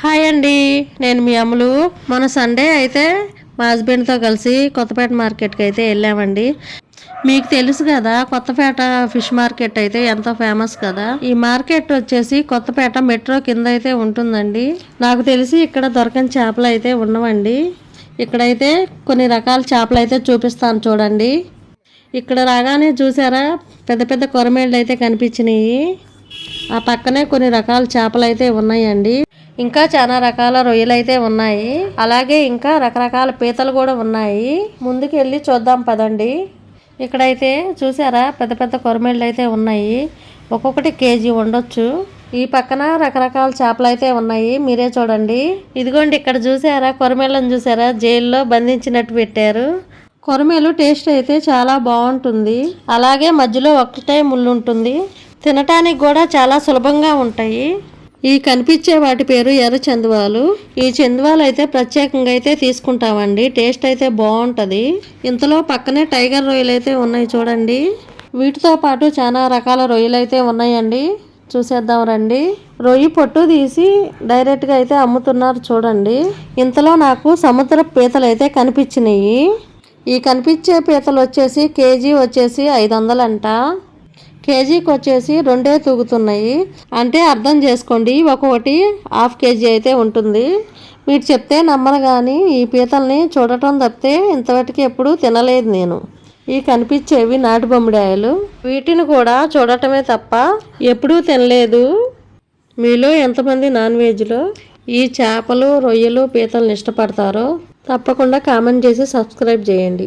Hi అండి నేను మీ అమ్ములు మన సండే అయితే మా హస్బెండ్తో కలిసి కొత్తపేట మార్కెట్కి అయితే వెళ్ళామండి. మీకు తెలుసు కదా కొత్తపేట ఫిష్ మార్కెట్ అయితే ఎంతో ఫేమస్ కదా. ఈ మార్కెట్ వచ్చేసి కొత్తపేట మెట్రో కింద అయితే ఉంటుందండి. నాకు తెలిసి ఇక్కడ దొరకని చేపలు అయితే ఉండవండి. ఇక్కడైతే కొన్ని రకాల చేపలు అయితే చూపిస్తాను చూడండి. ఇక్కడ రాగానే చూసారా పెద్ద పెద్ద కొరమేళ్ళు అయితే కనిపించినాయి. ఆ పక్కనే కొన్ని రకాల చేపలు అయితే ఉన్నాయండి. ఇంకా చాలా రకాల రొయ్యలు అయితే ఉన్నాయి. అలాగే ఇంకా రకరకాల పీతలు కూడా ఉన్నాయి. ముందుకు వెళ్ళి చూద్దాం పదండి. ఇక్కడైతే చూసారా? పెద్ద పెద్ద కొరమేళ్ళు అయితే ఉన్నాయి. ఒక్కొక్కటి కేజీ ఉండొచ్చు. ఈ పక్కన రకరకాల చేపలు అయితే ఉన్నాయి. మీరే చూడండి. ఇదిగోండి ఇక్కడ చూసారా? కొరమేళ్ళని చూసారా? జైల్లో బంధించినట్టు పెట్టారు. కొరమేలు టేస్ట్ అయితే చాలా బాగుంటుంది. అలాగే మధ్యలో ఒకటే ముళ్ళు ఉంటుంది తినటానికి కూడా చాలా సులభంగా ఉంటాయి. ఈ కనిపించే వాటి పేరు ఎర్ర చందువాలు. ఈ చందువాలు అయితే ప్రత్యేకంగా అయితే తీసుకుంటామండి. టేస్ట్ అయితే బాగుంటుంది. ఇంతలో పక్కనే టైగర్ రొయ్యలు అయితే ఉన్నాయి చూడండి. వీటితో పాటు చాలా రకాల రొయ్యలు అయితే ఉన్నాయండి. చూసేద్దాం రండి. రొయ్యి పొట్టు తీసి డైరెక్ట్గా అయితే అమ్ముతున్నారు చూడండి. ఇంతలో నాకు సముద్ర పీతలు అయితే కనిపించినాయి ఈ కనిపించే పీతలు వచ్చేసి కేజీ వచ్చేసి ఐదు వందలంట కేజీకి వచ్చేసి రెండే తూగుతున్నాయి. అంటే అర్థం చేసుకోండి ఒక్కొక్కటి హాఫ్ కేజీ అయితే ఉంటుంది. మీరు చెప్తే నమ్మను కానీ ఈ పీతల్ని చూడటం తప్పితే ఇంతవరకు ఎప్పుడు తినలేదు నేను. ఈ కనిపించేవి నాటు బొమ్మిడాయలు. వీటిని కూడా చూడటమే తప్ప ఎప్పుడూ తినలేదు. మీలో ఎంతమంది నాన్ వెజ్లో ఈ చేపలు రొయ్యలు పీతలను ఇష్టపడతారో తప్పకుండా కామెంట్ చేసి సబ్స్క్రైబ్ చేయండి.